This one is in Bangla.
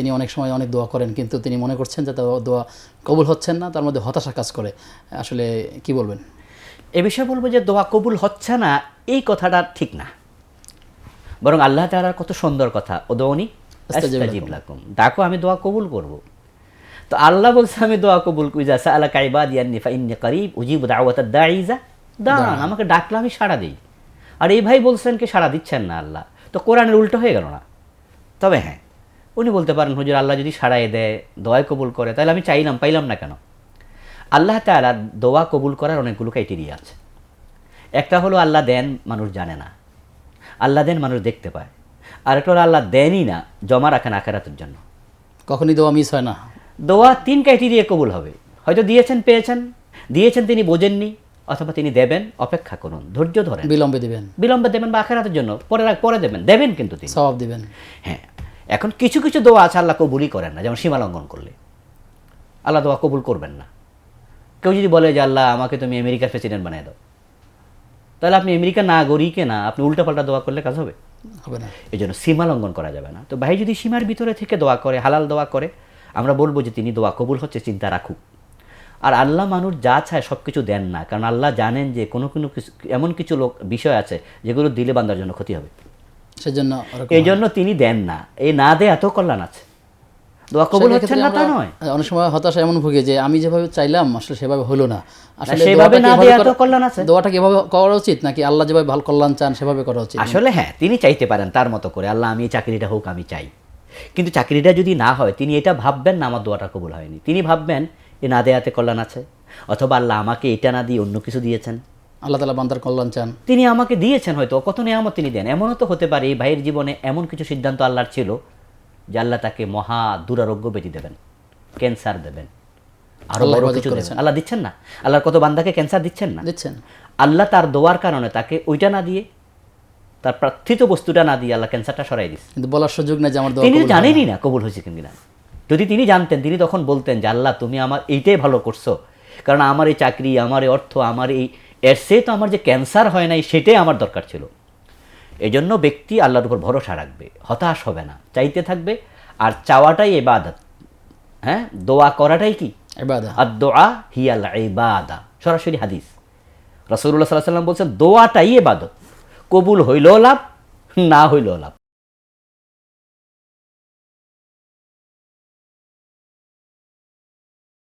তিনি অনেক সময় অনেক দোয়া করেন কিন্তু তিনি মনে করছেন যে দোয়া কবুল হচ্ছেন না তার মধ্যে হতাশা কাজ করে। আসলে কি বলবেন? এ বিষয়ে বলব যে দোয়া কবুল হচ্ছে না এই কথাটা ঠিক না। বরং আল্লাহ তাআলার কত সুন্দর কথা আস্তাজিব লাকুম। ডাকো আমি দোয়া কবুল করব। তো আল্লাহ বলছে আমি দোয়া কবুল কুইজা সাআলা কাইবাদি আন্নি ফাইন্নি করিব উজিবু দাওয়াতাদ দাঈজা। দান আমাকে ডাকলে আমি সাড়া দিই। আর এই ভাই বলছেন কি সাড়া দিচ্ছেন না আল্লাহ? তো কোরআনের উল্টো হয়ে গেল না। তবে হ্যাঁ উনি বলতে পারেন হুজুর আল্লাহ যদি সাড়াই দেয় দোয়াই কবুল করে তাহলে আমি চাইলাম পাইলাম না কেন? আল্লাহ তাআলা দোয়া কবুল করার অনেকগুলো ক্রাইটেরিয়া আছে। একটা হলো আল্লাহ দেন মানুষ জানে না। আল্লাহ দেন মানুষ দেখতে পায়। আর একটা হলো আল্লাহ দেনই না জমা রাখেন আখেরাতের জন্য। কখনই দোয়া মিস হয় না। দোয়া তিন ক্রাইটেরিয়া কবুল হবে। হয়তো দিয়েছেন পেয়েছেন। দিয়েছেন তিনি বোঝেননি অথবা তিনি দেবেন অপেক্ষা করুন ধৈর্য ধরেন। বিলম্বে দেবেন। বিলম্বে দেবেন বা আখেরাতের জন্য পরে পরে দেবেন। দেবেন কিন্তু তিনি। সব দেবেন। হ্যাঁ এখন কিছু কিছু দোয়া আছে আল্লাহ কবুলই করেন না যেমন সীমা লঙ্ঘন করলে। আল্লাহ দোয়া কবুল করবেন না। কেউ যদি বলে যে আল্লাহ আমাকে তুমি আমেরিকার প্রেসিডেন্ট বানিয়ে দাও। তাহলে আপনি আমেরিকার নাগরিকে না আপনি উল্টাপাল্টা দোয়া করলে কাজ হবে। হবে না। এই জন্য সীমা লঙ্ঘন করা যাবে না। তো ভাই যদি সীমার ভিতরে থেকে দোয়া করে হালাল দোয়া করে আমরা বলব যে তিনি দোয়া কবুল হচ্ছে চিন্তা রাখুক। আর আল্লাহ মানুষ যা চায় সব কিছু দেন না কারণ আল্লাহ জানেন যে কোনো কোনো কিছু এমন কিছু লোক বিষয় আছে যেগুলো দিলে বান্দার জন্য ক্ষতি হবে। সেজন্য এই জন্য তিনি দেন না। এই না দে এত কল্যাণ আছে। দোয়া কবুল হচ্ছে না তা নয়। অনেক সময় হতাশা এমন ভুগে যে আমি যেভাবে চাইলাম আসলে সেভাবে হলো না। আসলে সেভাবে না দিয়ে এত করা- কল্যাণ আছে। দোয়াটা কীভাবে করা উচিত নাকি আল্লাহ যেভাবে ভালো কল্যাণ চান সেভাবে করা উচিত? আসলে হ্যাঁ তিনি চাইতে পারেন তার মতো করে। আল্লাহ আমি এই চাকরিটা হোক আমি চাই। কিন্তু চাকরিটা যদি না হয় তিনি এটা ভাববেন না আমার দোয়াটা কবুল হয়নি। তিনি ভাববেন এ না দেয়াতে কল্যাণ আছে। অথবা আল্লাহ আমাকে এটা না দিয়ে অন্য কিছু দিয়েছেন। আল্লাহ তালা বান্দার কল্যাণ চান। তিনি আমাকে দিয়েছেন হয়তো কত নিয়ামত তিনি দেন। এমনও তো হতে পারে এই ভাইয়ের জীবনে এমন কিছু সিদ্ধান্ত আল্লাহর ছিল যে আল্লাহ তাকে মহা দুরারোগ্য বেটি দেবেন ক্যান্সার দেবেন আরও আল্লাহ বড় কিছু দেবেন। আল্লাহ দিচ্ছেন না? আল্লাহর কত বান্দাকে ক্যান্সার দিচ্ছেন না? দিচ্ছেন। আল্লাহ তার দোয়ার কারণে তাকে ওইটা না দিয়ে তার প্রার্থিত বস্তুটা না দিয়ে আল্লাহ ক্যান্সারটা সরাই দিচ্ছে কিন্তু বলার সুযোগ নেই যে আমার তিনি জানেনই না কবুল হয়েছে কিনা। যদি তিনি জানতেন তিনি তখন বলতেন যে আল্লাহ তুমি আমার এইটাই ভালো করছ। কারণ আমার এই চাকরি আমার এই অর্থ আমার এই এর সে তো আমার যে ক্যান্সার হয় নাই সেটাই আমার দরকার ছিল। এই জন্য ব্যক্তি আল্লাহর উপর ভরসা রাখবে হতাশ হবে না চাইতে থাকবে আর চাওয়াটাই এবাদত হ্যাঁ? দোয়া করাটাই কি? এবাদা আর দোয়া হিয়াল ইবাদা। সরাসরি হাদিস। রাসূলুল্লাহ সাল্লাহ সাল্লাম বলছেন দোয়াটাই এবাদত কবুল হইলেও লাভ না হইলেও লাভ।